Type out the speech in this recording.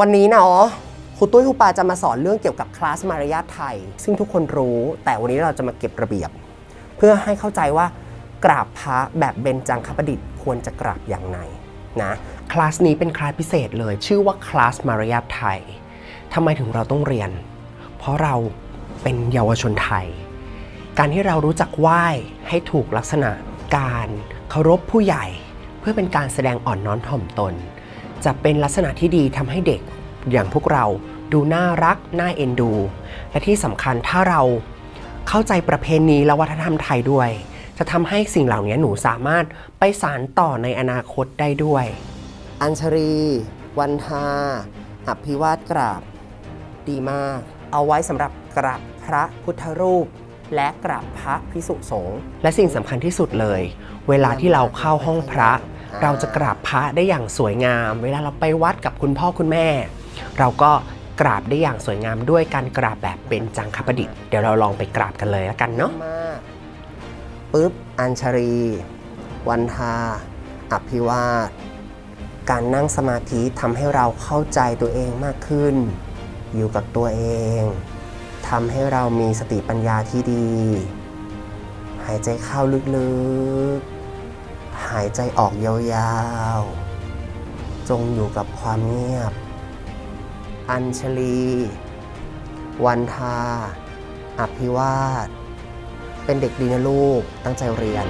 วันนี้เนาะครูตุ้ยครูปาจะมาสอนเรื่องเกี่ยวกับคลาสมารยาทไทย ซึ่งทุกคนรู้แต่วันนี้เราจะมาเก็บระเบียบ เพื่อให้เข้าใจว่ากราบพระแบบเบญจังคประดิษฐ์ควรจะกราบอย่างไรนะคลาสนี้เป็นคลาสพิเศษเลย ชื่อว่าคลาสมารยาทไทยทำไมถึงเราต้องเรียน เพราะเราเป็นเยาวชนไทย การที่เรารู้จักไหว้ให้ถูกลักษณะการเคารพผู้ใหญ่ เพื่อเป็นการแสดงอ่อนน้อมถ่อมตน จะเป็นลักษณะที่ดีทำให้เด็กอย่างพวกเราดูน่ารัก น่าเอ็นดู และที่สำคัญถ้าเราเข้าใจประเพณีและวัฒนธรรมไทยด้วย จะทำให้สิ่งเหล่านี้หนูสามารถไปสานต่อในอนาคตได้ด้วย อัญชรี วันทาอภิวาทกราบ ดีมาก เอาไว้สำหรับกราบพระพุทธรูป และกราบพระพิสุสงฆ์และสิ่งสำคัญที่สุดเลย เวลาที่เราเข้าห้องพระ เราจะกราบพระได้อย่างสวยงาม เวลาเราไปวัดกับคุณพ่อคุณแม่ เราก็กราบได้อย่างสวยงามด้วยการกราบแบบเป็นจังคประดิษฐ์เดี๋ยวเราลองไปกราบกันเลยแล้วกันเนาะปึ๊บอัญชรี วันทา อภิวาท การนั่งสมาธิทำให้เราเข้าใจตัวเองมากขึ้น อยู่กับตัวเองทำให้เรามีสติปัญญาที่ดี หายใจเข้าลึกๆ หายใจออกยาวๆ จงอยู่กับความเงียบ อัญชลี วันทา อภิวาสเป็นเด็กดีนะลูก ตั้งใจเรียน